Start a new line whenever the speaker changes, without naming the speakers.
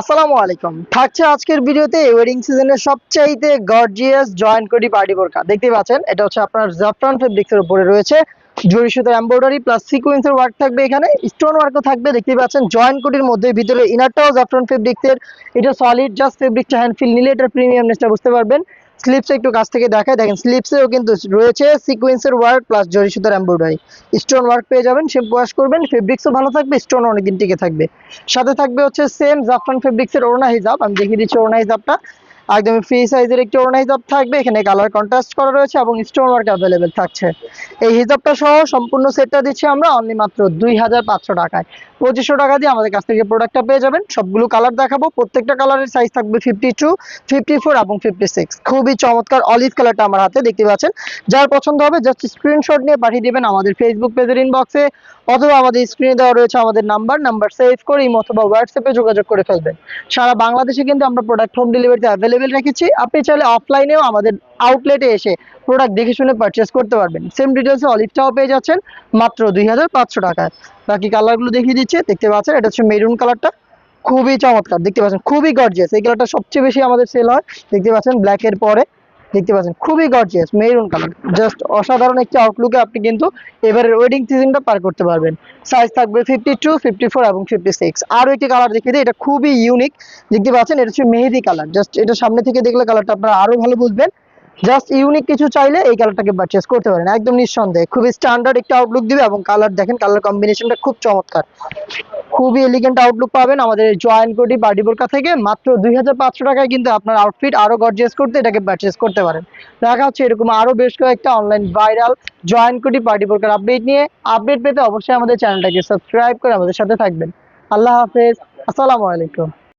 আসসালামু আলাইকুম। থাকছে আজকের ভিডিওতে ওয়েডিং সিজনের সবচাইতে গর্জিয়াস জয়েন্ট কোটি পার্টি বোরকা। দেখতে পাচ্ছেন, এটা হচ্ছে আপনার জাফরান ফেব্রিক্সের উপরে রয়েছে। জরি সুতার এম্বয়ডারি প্লাস সিকোয়েন্সের ওয়ার্ক থাকবে এখানে স্টোন ওয়ার্কও থাকবে দেখতে পাচ্ছেন জয়েন্ট কোটির মধ্যে ভিতরে ইনারটাও জাফরান ফেব্রিক্সের এটা সলিড জাস্ট ফেব্রিকটা হ্যান্ড ফিল নিলে এটার প্রিমিয়ামনেসটা বুঝতে পারবেন। স্লিপস একটু কাছ থেকে দেখায়। দেখেন স্লিপসেও কিন্তু রয়েছে সিকোয়েন্সের ওয়ার্ক প্লাস জরি সুতার এম্ব্রয়ডারি স্টোন ওয়ার্ক পেয়ে যাবেন শ্যাম্পু ওয়াশ করবেন ফেব্রিক্সও ভালো থাকবে স্টোন অনেকদিন টিকে থাকবে। সাথে থাকবে হচ্ছে সেম জাফরান ফেব্রিক্সের ওড়না হিজাব। আমি দেখিয়ে দিচ্ছি ওড়না হিজাবটা। একদম ফ্রি সাইজের একটি ওড়না হিজাব থাকবে। এখানে কালার কন্ট্রাস্ট করা রয়েছে এবং স্টোন ওয়ার্ক অ্যাভেলেবেল থাকছে। এই হিজাবটা সহ সম্পূর্ণ সেটটা দিচ্ছি আমরা অনলি মাত্র দুই হাজার পাঁচশো টাকায়। পঁচিশশো টাকা দিয়ে আমাদের কাছ থেকে প্রোডাক্টটা পেয়ে যাবেন। সবগুলো কালার দেখাবো। প্রত্যেকটা কালারের সাইজ থাকবে ফিফটি টু ফিফটি ফোর এবং ফিফটি সিক্স খুবই চমৎকার অলিভ কালারটা আমার হাতে দেখতে পাচ্ছেন। যার পছন্দ হবে জাস্ট স্ক্রিনশট নিয়ে পাঠিয়ে দেবেন আমাদের ফেসবুক পেজের ইনবক্সে অথবা আমাদের স্ক্রিনে দেওয়া রয়েছে আমাদের নাম্বার নাম্বার সেভ করে ইমো অথবা হোয়াটসঅ্যাপে যোগাযোগ করে ফেলবেন। সারা বাংলাদেশে কিন্তু আমরা প্রোডাক্ট হোম ডেলিভারিতে অ্যাভেলেবেল রেখেছি। আপনি চাইলে অফলাইনেও আমাদের আউটলেটে এসে প্রোডাক্ট দেখে শুনে পারচেস করতে পারবেন। সেম ডিটেলসে অলিভটাও পেয়ে যাচ্ছেন, মাত্র দুই হাজার পাঁচশো টাকায়। বাকি কালারগুলো দেখিয়ে দিচ্ছে, দেখতে পাচ্ছেন, এটা হচ্ছে মেরুন কালারটা খুবই চমৎকার, দেখতে পাচ্ছেন, খুবই গর্জিয়াস এই কালারটা সবচেয়ে বেশি আমাদের সেল হয়, দেখতে পাচ্ছেন ব্ল্যাকের পরে। দেখতে পাচ্ছেন, খুবই গর্জিয়াস মেরুন কালার জাস্ট অসাধারণ একটি আউটলুকে আপনি কিন্তু এবারের ওয়েডিং সিজনটা পার করতে পারবেন। সাইজ থাকবে ফিফটি টু ফিফটি ফোর এবং ফিফটি সিক্স আরও একটি কালার দেখিয়ে দিই, এটা খুবই ইউনিক দেখতে পাচ্ছেন, এটা হচ্ছে মেহেদি কালার জাস্ট এটা সামনে থেকে দেখলে কালারটা আপনারা আরও ভালো বুঝবেন। জাস্ট ইউনিক কিছু চাইলে এই কালারটাকে পারচেস করতে পারেন, একদম নিঃসন্দেহে। খুবই স্ট্যান্ডার্ড একটা আউটলুক দিবে এবং কালার দেখেন কালার কম্বিনেশনটা খুব চমৎকার। খুবই এলিগেন্ট আউটলুক পাবেন আমাদের জয়েন্ট কোটি পার্টি বোরকা থেকে। মাত্র দুই হাজার পাঁচশো টাকায় কিন্তু আপনার আউটফিট আরও গর্জিয়াস করতে, এটাকে পারচেস করতে পারেন। দেখা হচ্ছে এরকম আরও বেশ কয়েকটা অনলাইন ভাইরাল জয়েন্ট কোটি পার্টি বোরকার আপডেট নিয়ে। আপডেট পেতে অবশ্যই আমাদের চ্যানেলটাকে সাবস্ক্রাইব করে আমাদের সাথে থাকবেন। আল্লাহ হাফেজ। আসসালামু আলাইকুম।